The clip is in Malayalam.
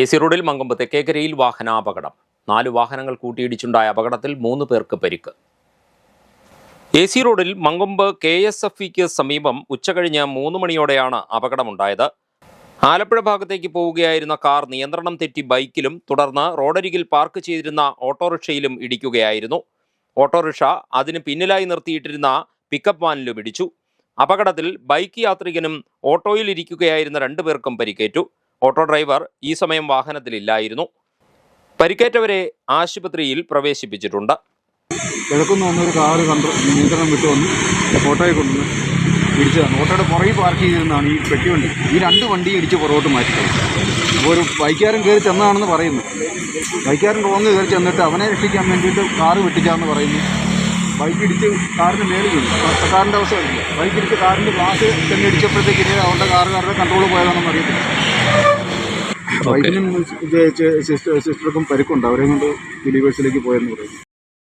എ സി റോഡിൽ മങ്കമ്പ് തെക്കേക്കരയിൽ വാഹനാപകടം. നാല് വാഹനങ്ങൾ കൂട്ടിയിടിച്ചുണ്ടായ അപകടത്തിൽ മൂന്ന് പേർക്ക് പരിക്ക്. എ സി റോഡിൽ മങ്കൊമ്പ് കെ എസ് എഫ് ഇക്ക് സമീപം ഉച്ചകഴിഞ്ഞ് മൂന്ന് മണിയോടെയാണ് അപകടമുണ്ടായത്. ആലപ്പുഴ ഭാഗത്തേക്ക് പോവുകയായിരുന്ന കാർ നിയന്ത്രണം തെറ്റി ബൈക്കിലും തുടർന്ന് റോഡരികിൽ പാർക്ക് ചെയ്തിരുന്ന ഓട്ടോറിക്ഷയിലും ഇടിക്കുകയായിരുന്നു. ഓട്ടോറിക്ഷ അതിന് പിന്നിലായി നിർത്തിയിട്ടിരുന്ന പിക്കപ്പ് വാനിലും ഇടിച്ചു. അപകടത്തിൽ ബൈക്ക് യാത്രികനും ഓട്ടോയിൽ ഇരിക്കുകയായിരുന്ന രണ്ടുപേർക്കും പരിക്കേറ്റു. ഓട്ടോ ഡ്രൈവർ ഈ സമയം വാഹനത്തിലില്ലായിരുന്നു. പരിക്കേറ്റവരെ ആശുപത്രിയിൽ പ്രവേശിപ്പിച്ചിട്ടുണ്ട്. കിഴക്കുന്ന് വന്നൊരു കാറ് കണ്ടു. നിയന്ത്രണം വിട്ടു വന്ന്. ഓട്ടോയെ കൊണ്ടുവന്ന് ഇടിച്ചതാണ് ഓട്ടോയുടെ പുറകിൽ പാർക്ക് ചെയ്തിരുന്നതാണ് ഈ പെട്ടിവണ്ടി ഈ രണ്ട് വണ്ടി ഇടിച്ച് പുറകോട്ട് മാറ്റി അപ്പോൾ ഒരു ബൈക്കാരൻ കയറി ചെന്നാണെന്ന് പറയുന്നു. ബൈക്കാരൻ റോങ് കയറി ചെന്നിട്ട് അവനെ രക്ഷിക്കാൻ വേണ്ടിയിട്ട് കാറ് വെട്ടിച്ചാന്ന് പറയുന്നു. ബൈക്ക് ഇടിച്ച് കാറിന് ആ കാറിന്റെ അവസ്ഥ അറിയില്ല ബൈക്ക് ഇടിച്ച് കാറിന്റെ ഗ്ലാസ് തന്നെ ഇടിച്ചപ്പോഴത്തേക്ക് ഇനി അവരുടെ കാറുകാരുടെ കൺട്രോൾ പോയതാണെന്ന് അറിയത്തില്ല. ബൈക്കിനും സിസ്റ്റർ സിസ്റ്റർക്കും പരിക്കുണ്ട്. അവരെയും കൊണ്ട് ഡിലിവേഴ്സിലേക്ക് പോയെന്ന് പറയുന്നു.